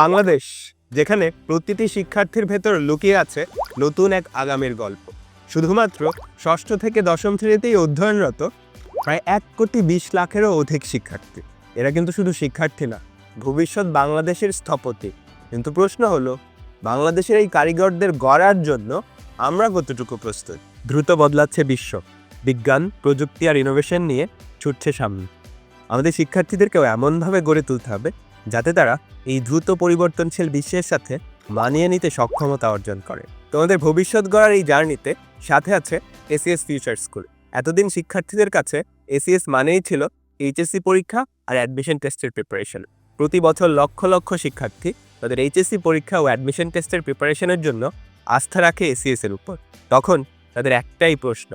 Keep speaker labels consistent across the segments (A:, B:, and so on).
A: বাংলাদেশ, যেখানে প্রতিটি শিক্ষার্থীর ভেতর লুকিয়ে আছে নতুন এক আগামীর গল্প। শুধুমাত্র ষষ্ঠ থেকে দশম শ্রেণীতেই অধ্যয়নরত প্রায় এক কোটি বিশ লাখেরও অধিক শিক্ষার্থী। এরা কিন্তু শুধু শিক্ষার্থী না, ভবিষ্যৎ বাংলাদেশের স্থপতি। কিন্তু প্রশ্ন হলো, বাংলাদেশের এই কারিগরদের গড়ার জন্য আমরা কতটুকু প্রস্তুত? দ্রুত বদলাচ্ছে বিশ্ব। বিজ্ঞান, প্রযুক্তি আর ইনোভেশন নিয়ে ছুটছে সামনে। আমাদের শিক্ষার্থীদেরকেও এমনভাবে গড়ে তুলতে হবে যাতে তারা এই দ্রুত পরিবর্তনশীল বিশ্বের সাথে মানিয়ে নিতে সক্ষমতা অর্জন করে। তোমাদের ভবিষ্যৎ গড়ার এই জার্নিতে সাথে আছে এসিএস ফিউচার স্কুল। এতদিন শিক্ষার্থীদের কাছে এসিএস মানেই ছিল এইচএসসি পরীক্ষা আর অ্যাডমিশন টেস্টের প্রিপারেশন প্রতি বছর লক্ষ লক্ষ শিক্ষার্থী তাদের এইচএসসি পরীক্ষা ও অ্যাডমিশন টেস্টের প্রিপারেশনের জন্য আস্থা রাখে এসিএস এর উপর। তখন তাদের একটাই প্রশ্ন,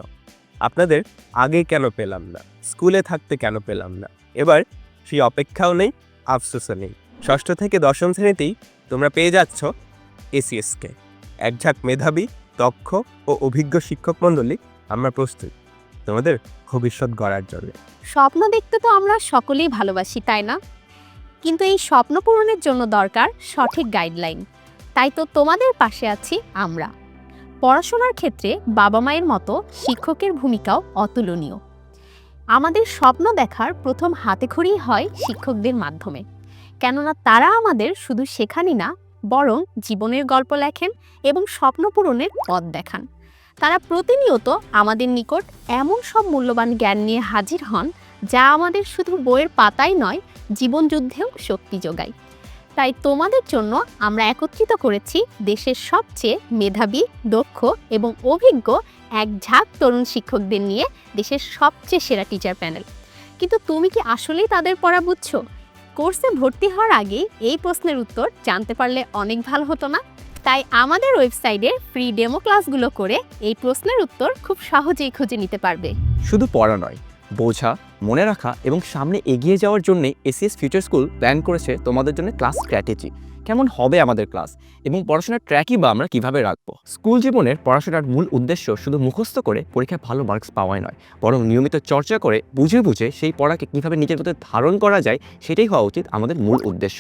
A: আপনাদের আগে কেন পেলাম না? স্কুলে থাকতে কেন পেলাম না? এবার সেই অপেক্ষাও নেই আফসোসও নেই। ষষ্ঠ থেকে দশম শ্রেণীতেই তোমরা পেয়ে যাচ্ছ এসিএসকে একঝাঁক মেধাবী, দক্ষ ও অভিজ্ঞ শিক্ষক মণ্ডলী আমরা প্রস্তুত তোমাদের ভবিষ্যৎ গড়ার জন্য।
B: স্বপ্ন দেখতে তো আমরা সকলেই ভালোবাসি, তাই না? কিন্তু এই স্বপ্ন পূরণের জন্য দরকার সঠিক গাইডলাইন তাই তো তোমাদের পাশে আছি আমরা। পড়াশোনার ক্ষেত্রে বাবা মায়ের মতো শিক্ষকের ভূমিকাও অতুলনীয়। আমাদের স্বপ্ন দেখার প্রথম হাতে খড়ি হয় শিক্ষকদের মাধ্যমে। কেননা তারা আমাদের শুধু শেখানি না, বরং জীবনের গল্প লেখেন এবং স্বপ্ন পূরণের পথ দেখান। তারা প্রতিনিয়ত আমাদের নিকট এমন সব মূল্যবান জ্ঞান নিয়ে হাজির হন, যা আমাদের শুধু বইয়ের পাতাই নয়, জীবনযুদ্ধেও শক্তি যোগায়। তাই তোমাদের জন্য আমরা একত্রিত করেছি দেশের সবচেয়ে মেধাবী, দক্ষ এবং অভিজ্ঞ এক ঝাঁক তরুণ শিক্ষকদের নিয়ে দেশের সবচেয়ে সেরা টিচার প্যানেল কিন্তু তুমি কি আসলেই তাদের পড়া বুঝছ? কোর্সে ভর্তি হওয়ার আগে এই প্রশ্নের উত্তর জানতে পারলে অনেক ভালো হতো না। তাই আমাদের ওয়েবসাইটে ফ্রি ডেমো ক্লাসগুলো করে এই প্রশ্নের উত্তর খুব সহজেই খুঁজে নিতে পারবে।
C: শুধু পড়া নয়, বোঝা মনে রাখা এবং সামনে এগিয়ে যাওয়ার জন্যে এসিএস ফিউচার স্কুল প্ল্যান করেছে তোমাদের জন্য ক্লাস স্ট্র্যাটেজি কেমন হবে আমাদের ক্লাস এবং পড়াশোনার ট্র্যাকই বা আমরা কীভাবে রাখব? স্কুল জীবনের পড়াশোনার মূল উদ্দেশ্য শুধু মুখস্থ করে পরীক্ষায় ভালো মার্কস পাওয়াই নয়, বরং নিয়মিত চর্চা করে বুঝে বুঝে সেই পড়াকে কীভাবে নিজের মধ্যে ধারণ করা যায়, সেটাই হওয়া উচিত আমাদের মূল উদ্দেশ্য।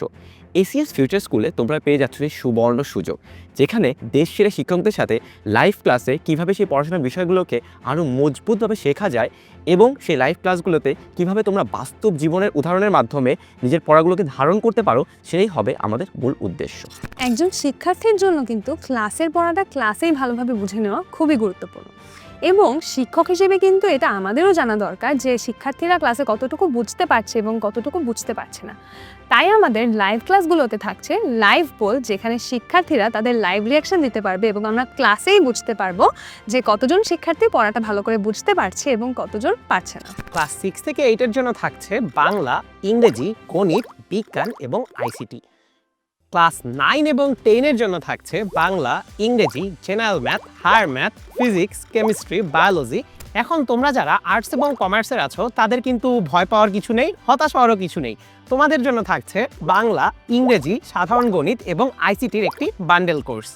C: এসিএস ফিউচার স্কুলে তোমরা পেয়ে যাচ্ছ সেই সুবর্ণ সুযোগ, যেখানে দেশ সেরা শিক্ষকদের সাথে লাইভ ক্লাসে কীভাবে সেই পড়াশোনার বিষয়গুলোকে আরও মজবুতভাবে শেখা যায় এবং সেই লাইভ ক্লাসগুলোতে কীভাবে তোমরা বাস্তব জীবনের উদাহরণের মাধ্যমে নিজের পড়াগুলোকে ধারণ করতে পারো, সেটাই হবে আমাদের মূল উদ্দেশ্য।
D: একজন শিক্ষার্থীর জন্য কিন্তু ক্লাসের পড়াটা ক্লাসেই ভালোভাবে বুঝে নেওয়া খুবই গুরুত্বপূর্ণ। এবং শিক্ষক হিসেবে কিন্তু এটা আমাদেরও জানা দরকার যে শিক্ষার্থীরা ক্লাসে কতটুকু বুঝতে পারছে এবং কতটুকু বুঝতে পারছে না। তাই আমাদের লাইভ ক্লাসগুলোতে থাকছে লাইভ পোল যেখানে শিক্ষার্থীরা তাদের লাইভ রিয়াকশন দিতে পারবে এবং আমরা ক্লাসেই বুঝতে পারব যে কতজন শিক্ষার্থী পড়াটা ভালো করে বুঝতে পারছে এবং কতজন পারছে না।
E: ক্লাস সিক্স থেকে এইটের জন্য থাকছে বাংলা, ইংরেজি, গণিত, বিজ্ঞান এবং আইসিটি ক্লাস নাইন এবং টেনের জন্য থাকছে বাংলা, ইংরেজি, general math, higher math, physics, chemistry, biology. এখন তোমরা যারা আর্টস এবং কমার্সের আছো, তাদের কিন্তু ভয় পাওয়ার কিছু নেই, হতাশ হওয়ারও কিছু নেই। তোমাদের জন্য থাকছে বাংলা, ইংরেজি, সাধারণ গণিত এবং আইসিটির একটি বান্ডেল কোর্স।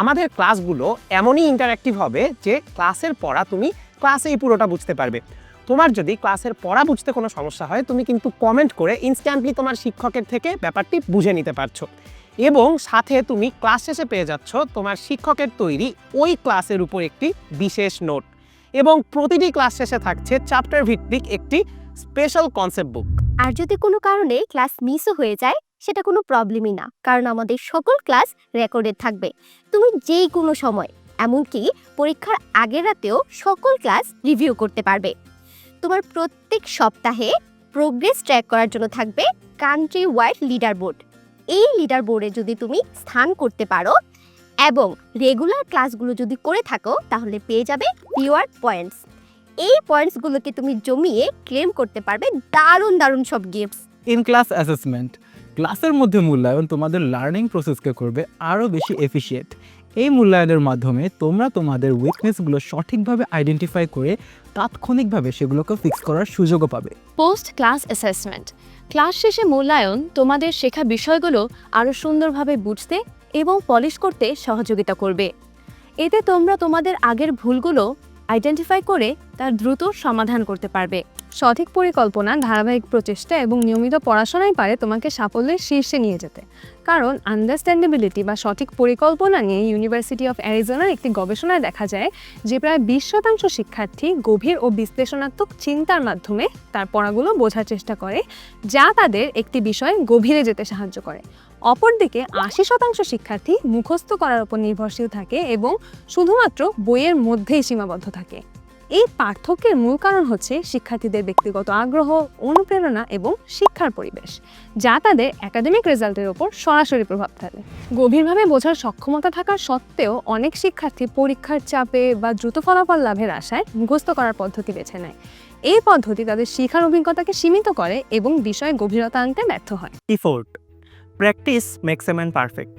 E: আমাদের ক্লাসগুলো এমনই ইন্টারঅ্যাক্টিভ হবে যে ক্লাসের পড়া তুমি ক্লাসেই পুরোটা বুঝতে পারবে। তোমার যদি ক্লাসের পড়া বুঝতে কোনো সমস্যা হয়, তুমি কিন্তু কমেন্ট করে ইনস্ট্যান্টলি তোমার শিক্ষকের থেকে ব্যাপারটি বুঝে নিতে পারছ। এবং সাথে তুমি ক্লাস শেষে পেয়ে যাচ্ছ তোমার শিক্ষকের তৈরি ওই ক্লাসের উপর একটি বিশেষ নোট। এবং প্রতিটি ক্লাস শেষে থাকছে চ্যাপ্টার ভিত্তিক একটি স্পেশাল কনসেপ্ট বুক
B: আর যদি কোনো কারণে ক্লাস মিসও হয়ে যায়, সেটা কোনো প্রবলেমই না, কারণ আমাদের সকল ক্লাস রেকর্ডেড থাকবে। তুমি যেই কোনো সময়, এমনকি পরীক্ষার আগের রাতেও সকল ক্লাস রিভিউ করতে পারবে। তোমার প্রত্যেক সপ্তাহে প্রোগ্রেস ট্র্যাক করার জন্য থাকবে কান্ট্রি ওয়াইড লিডার বোর্ড এই লিডার বোর্ডে যদি তুমি স্থান করতে পারো এবং রেগুলার ক্লাসগুলো যদি করে থাকো, তাহলে পেয়ে যাবে রিওয়ার্ড পয়েন্টস এই পয়েন্টসগুলোকে তুমি জমিয়ে ক্লেম করতে পারবে দারুণ দারুণ সব গিফটস
F: ইন ক্লাস অ্যাসেসমেন্ট ক্লাসের মধ্যে মূল্যায়ন তোমাদের লার্নিং প্রসেসকে করবে আরও বেশি এফিশিয়েন্ট এই মূল্যায়নের মাধ্যমে তোমরা তোমাদের উইকনেসগুলো সঠিকভাবে আইডেন্টিফাই করে তাৎক্ষণিকভাবে সেগুলোকে ফিক্স করার সুযোগও পাবে।
G: পোস্ট ক্লাস অ্যাসেসমেন্ট ক্লাস শেষে মূল্যায়ন তোমাদের শেখা বিষয়গুলো আরও সুন্দরভাবে বুঝতে এবং পলিশ করতে সহযোগিতা করবে। এতে তোমরা তোমাদের আগের ভুলগুলো আইডেন্টিফাই করে তার দ্রুত সমাধান করতে পারবে।
D: সঠিক পরিকল্পনা, ধারাবাহিক প্রচেষ্টা এবং নিয়মিত পড়াশোনাই পারে তোমাকে সাফল্যের শীর্ষে নিয়ে যেতে। কারণ আন্ডারস্ট্যান্ডেবিলিটি বা সঠিক পরিকল্পনা নিয়ে ইউনিভার্সিটি অফ অ্যারিজোনার একটি গবেষণায় দেখা যায় যে প্রায় বিশ শতাংশ শিক্ষার্থী গভীর ও বিশ্লেষণাত্মক চিন্তার মাধ্যমে তার পড়াগুলো বোঝার চেষ্টা করে, যা তাদের একটি বিষয় গভীরে যেতে সাহায্য করে। অপরদিকে আশি শতাংশ শিক্ষার্থী মুখস্থ করার উপর নির্ভরশীল থাকে এবং শুধুমাত্র বইয়ের মধ্যেই সীমাবদ্ধ থাকে। এই পার্থক্যের মূল কারণ হচ্ছে শিক্ষার্থীদের ব্যক্তিগত আগ্রহ, অনুপ্রেরণা এবং শিক্ষার পরিবেশ, যা তাদের একাডেমিক রেজাল্টের ওপর সরাসরি প্রভাব ফেলে। গভীরভাবে বোঝার সক্ষমতা থাকার সত্ত্বেও অনেক শিক্ষার্থী পরীক্ষার চাপে বা দ্রুত ফলাফল লাভের আশায় মুখস্থ করার পদ্ধতি বেছে নেয়। এই পদ্ধতি তাদের শিক্ষার অভিজ্ঞতাকে সীমিত করে এবং বিষয়ে গভীরতা আনতে ব্যর্থ হয়।
H: Effort practice makes a man perfect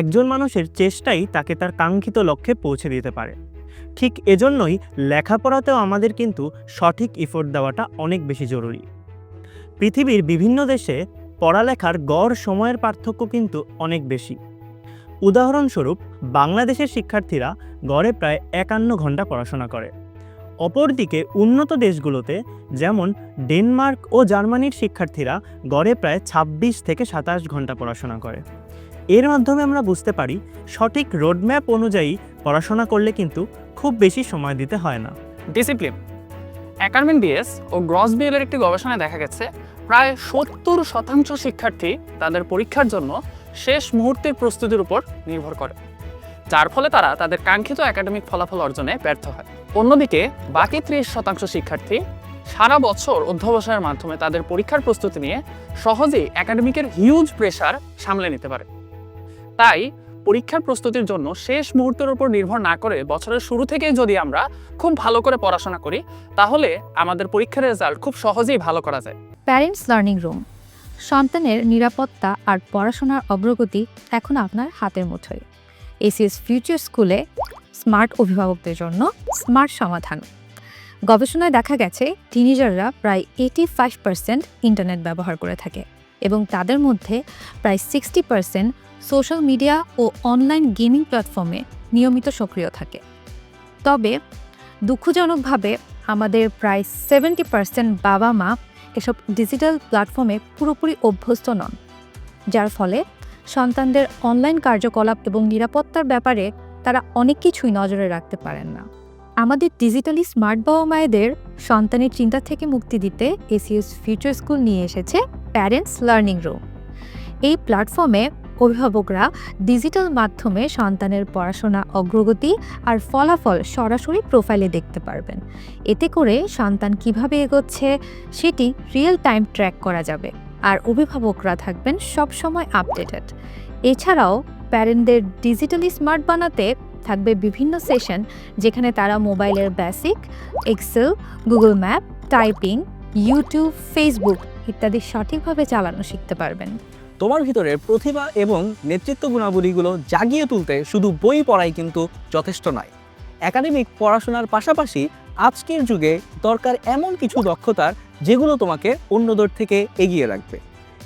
H: একজন মানুষের চেষ্টাই তাকে তার কাঙ্ক্ষিত লক্ষ্যে পৌঁছে দিতে পারে। ঠিক এজন্যই লেখাপড়াতেও আমাদের কিন্তু সঠিক ইফোর্ট দেওয়াটা অনেক বেশি জরুরি। পৃথিবীর বিভিন্ন দেশে পড়ালেখার গড় সময়ের পার্থক্য কিন্তু অনেক বেশি। উদাহরণস্বরূপ, বাংলাদেশের শিক্ষার্থীরা গড়ে প্রায় একান্ন ঘণ্টা পড়াশোনা করে। অপরদিকে উন্নত দেশগুলোতে, যেমন ডেনমার্ক ও জার্মানির শিক্ষার্থীরা গড়ে প্রায় ২৬ থেকে সাতাশ ঘণ্টা পড়াশোনা করে। এর মাধ্যমে আমরা বুঝতে পারি, সঠিক রোডম্যাপ অনুযায়ী পড়াশোনা করলে কিন্তু খুব বেশি সময় দিতে হয় না।
I: ডিসিপ্লিন অ্যাকাডেমিক বিএস ও গ্রস বিএলের একটি গবেষণায় দেখা গেছে, প্রায় সত্তর শতাংশ শিক্ষার্থী তাদের পরীক্ষার জন্য শেষ মুহূর্তের প্রস্তুতির উপর নির্ভর করে। যার ফলে তারা তাদের কাঙ্ক্ষিত একাডেমিক ফলাফল অর্জনে ব্যর্থ হয়। অন্যদিকে, বাকি ত্রিশ শতাংশ শিক্ষার্থী সারা বছর অধ্যবসায়ের মাধ্যমে তাদের পরীক্ষার প্রস্তুতি নিয়ে সহজেই একাডেমিকের হিউজ প্রেশার সামলে নিতে পারে। তাই পরীক্ষার প্রস্তুতির জন্য শেষ মুহূর্তের উপর নির্ভর না করে বছরের শুরু থেকেই যদি আমরা খুব ভালো করে পড়াশোনা করি, তাহলে আমাদের পরীক্ষার রেজাল্ট খুব সহজেই ভালো করা যায়।
J: প্যারেন্টস লার্নিং রুম সন্তানের নিরাপত্তা আর পড়াশোনার অগ্রগতি এখন আপনার হাতের মুঠোয়। এসিএস ফিউচার স্কুলে স্মার্ট অভিভাবকদের জন্য স্মার্ট সমাধান। গবেষণায় দেখা গেছে টিনেজাররা প্রায় এইটি ফাইভ পার্সেন্ট ইন্টারনেট ব্যবহার করে থাকে। এবং তাদের মধ্যে প্রায় সিক্সটি পার্সেন্ট সোশ্যাল মিডিয়া ও অনলাইন গেমিং প্ল্যাটফর্মে নিয়মিত সক্রিয় থাকে। তবে দুঃখজনকভাবে আমাদের প্রায় সেভেন্টি পার্সেন্ট বাবা মা এসব ডিজিটাল প্ল্যাটফর্মে পুরোপুরি অভ্যস্ত নন, যার ফলে সন্তানদের অনলাইন কার্যকলাপ এবং নিরাপত্তার ব্যাপারে তারা অনেক কিছুই নজরে রাখতে পারেন না। আমাদের ডিজিটালি স্মার্ট বাবা মায়েদের সন্তানের চিন্তা থেকে মুক্তি দিতে এসিএস ফিউচার স্কুল নিয়ে এসেছে প্যারেন্টস লার্নিং রুম এই প্ল্যাটফর্মে অভিভাবকরা ডিজিটাল মাধ্যমে সন্তানের পড়াশোনা, অগ্রগতি আর ফলাফল সরাসরি প্রোফাইলে দেখতে পারবেন। এতে করে সন্তান কীভাবে এগোচ্ছে সেটি রিয়েল টাইম ট্র্যাক করা যাবে আর অভিভাবকরা থাকবেন সবসময় আপডেটেড এছাড়াও প্যারেন্টদের ডিজিটালি স্মার্ট বানাতে থাকবে বিভিন্ন সেশন যেখানে তারা মোবাইলের basic, Excel, Google map, typing, YouTube, Facebook ইত্যাদি সঠিকভাবে চালানো শিখতে পারবেন।
C: তোমার ভিতরের প্রতিভা এবং নেতৃত্ব গুণাবলীগুলো জাগিয়ে তুলতে শুধু বই পড়াই কিন্তু যথেষ্ট নয়। একাডেমিক পড়াশোনার পাশাপাশি আজকের যুগে দরকার এমন কিছু দক্ষতার যেগুলো তোমাকে অন্যদের থেকে এগিয়ে রাখবে।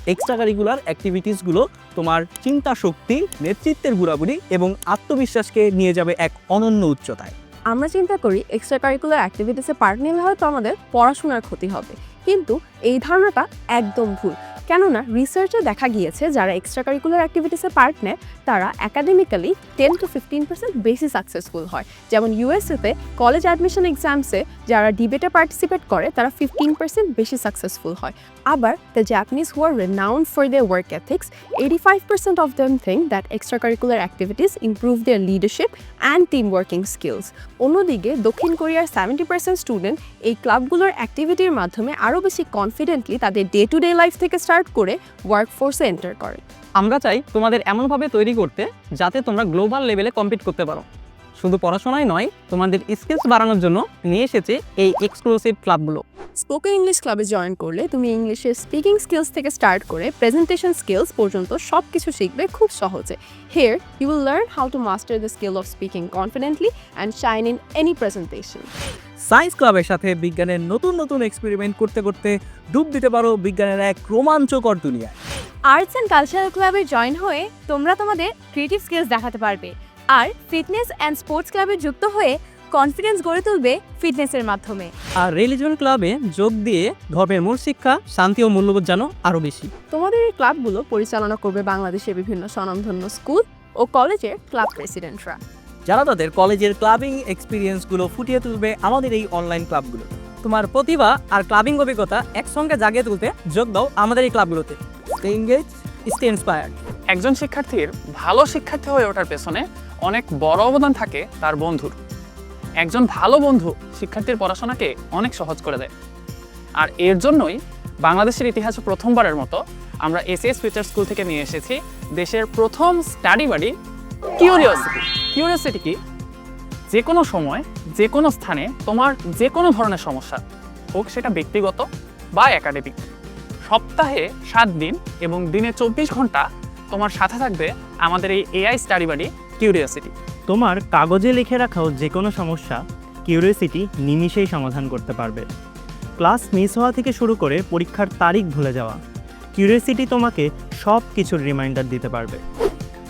C: এক্সট্রা কারিকুলার অ্যাক্টিভিটিসগুলো তোমার চিন্তা শক্তি, নেতৃত্বের গুড়াগুড়ি এবং আত্মবিশ্বাসকে নিয়ে যাবে এক অনন্য উচ্চতায়।
K: আমরা চিন্তা করি এক্সট্রা কারিকুলার অ্যাক্টিভিটিসে পার্ট নিলে হয়তো আমাদের পড়াশোনার ক্ষতি হবে। কিন্তু এই ধারণাটা একদম ভুল। কেননা রিসার্চে দেখা গিয়েছে যারা এক্সট্রা কারিকুলার অ্যাক্টিভিটিসে পার্ট নেয় তারা academically ten to fifteen percent বেশি সাকসেসফুল হয় যেমন ইউএসএতে কলেজ অ্যাডমিশন এক্সামসে যারা ডিবেটে পার্টিসিপেট করে তারা ফিফটিন পার্সেন্ট বেশি সাকসেসফুল হয় আবার the Japanese who are renowned for their work ethics, 85% of them think that extracurricular activities improve their leadership and team working skills. অন্যদিকে দক্ষিণ কোরিয়ার সেভেন্টি পার্সেন্ট স্টুডেন্ট এই ক্লাবগুলোর অ্যাক্টিভিটির মাধ্যমে আরও বেশি কনফিডেন্টলি তাদের ডে টু ডে লাইফ থেকে স্টার্ট করে ওয়ার্ক ফোর্সে এন্টার করে।
I: আমরা চাই তোমাদের এমনভাবে তৈরি করতে যাতে তোমরা গ্লোবাল লেভেলে কম্পিট করতে পারো। শুধু পড়াশোনায় নয় তোমাদের স্কিলস বাড়ানোর জন্য নিয়ে এসেছে এই এক্সক্লুসিভ ক্লাবগুলো।
K: স্পোকেন ইংলিশ ক্লাবে জয়েন করলে তুমি ইংলিশের স্পিকিং স্কিলস থেকে স্টার্ট করে প্রেজেন্টেশন স্কিলস পর্যন্ত সব কিছু শিখবে খুব সহজে। Here you will learn how to master the skill of speaking confidently and shine in any presentation
H: science ক্লাবের সাথে বিজ্ঞানের নতুন নতুন এক্সপেরিমেন্ট করতে করতে ডুব দিতে পারো বিজ্ঞানের এক রোমাঞ্চকর দুনিয়ায়।
G: আর্টস অ্যান্ড কালচারাল ক্লাবে জয়েন হয়ে তোমরা তোমাদের ক্রিয়েটিভ স্কিলস দেখাতে পারবে আর ফিটনেস অ্যান্ড স্পোর্টস ক্লাবে যুক্ত হয়ে
K: কনফিডেন্স গড়ে তুলবে ফিটনেসের মাধ্যমে।
C: আর রিলিজন ক্লাবে যোগ দিয়ে ধর্মের মূল শিক্ষা শান্তি ও মূল্যবোধ জানো আরও বেশি।
K: তোমাদের এই ক্লাবগুলো পরিচালনা করবে বাংলাদেশের বিভিন্ন স্বনামধন্য স্কুল ও কলেজের ক্লাব প্রেসিডেন্টরা
C: যারা তাদের কলেজের ক্লাবিং এক্সপিরিয়েন্সগুলো ফুটিয়ে তুলবে আমাদের এই অনলাইন ক্লাবগুলো তোমার প্রতিভা আর ক্লাবিং অভিজ্ঞতা একসঙ্গে জাগিয়ে তুলতে যোগ দাও আমাদের এই ক্লাবগুলোতে স্টে স্টে ইন্সপায়ার্ড
I: একজন শিক্ষার্থীর ভালো শিক্ষার্থী হয়ে ওঠার পেছনে অনেক বড় অবদান থাকে তার বন্ধুর। একজন ভালো বন্ধু শিক্ষার্থীর পড়াশোনাকে অনেক সহজ করে দেয়। আর এর জন্যই বাংলাদেশের ইতিহাসে প্রথমবারের মতো আমরা এসএস ফিউচার স্কুল থেকে নিয়ে এসেছি দেশের প্রথম স্টাডি বাড়ি কিউরিওসিটি কিউরিওসিটি কি যে কোনো সময় যে কোনো স্থানে তোমার যে কোনো ধরনের সমস্যা হোক সেটা ব্যক্তিগত বা একাডেমিক সপ্তাহে সাত দিন এবং দিনে চব্বিশ ঘণ্টা তোমার সাথে থাকবে আমাদের এই এআই স্টাডি বাড়ি কিউরিওসিটি
H: তোমার কাগজে লিখে রাখাও যে কোনো সমস্যা কিউরিওসিটি নিমিষেই সমাধান করতে পারবে। ক্লাস মিস হওয়া থেকে শুরু করে পরীক্ষার তারিখ ভুলে যাওয়া কিউরিওসিটি তোমাকে সব কিছুর রিমাইন্ডার দিতে পারবে।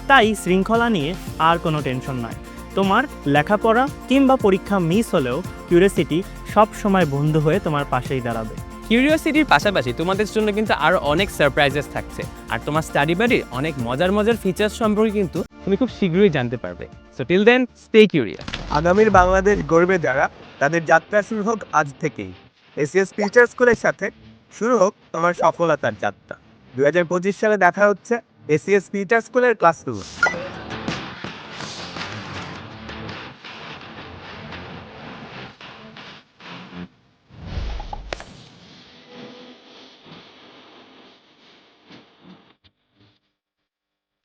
H: তাই শৃঙ্খলা নিয়ে আর কোনো টেনশন নয়। তোমার লেখাপড়া কিংবা পরীক্ষা মিস হলেও কিউরিওসিটি সব সময় বন্ধু হয়ে তোমার পাশেই দাঁড়াবে।
L: কিউরিওসিটির পাশাপাশি তোমাদের জন্য কিন্তু আরও অনেক সারপ্রাইজেস থাকছে। আর তোমার স্টাডি বাড়ির অনেক মজার মজার ফিচার্স সম্পর্কে কিন্তু তুমি খুব শীঘ্রই জানতে পারবে। So till then stay curious
A: আগামীর বাংলাদেশ গর্বে যারা তাদের যাত্রা শুরু হোক আজ থেকেই। এসিএস ফিউচার স্কুলের সাথে শুরু হোক তোমার সফলতার যাত্রা। দুই হাজার পঁচিশ সালে দেখা হচ্ছে। এসিএস ফিউচার স্কুলের ক্লাসরুম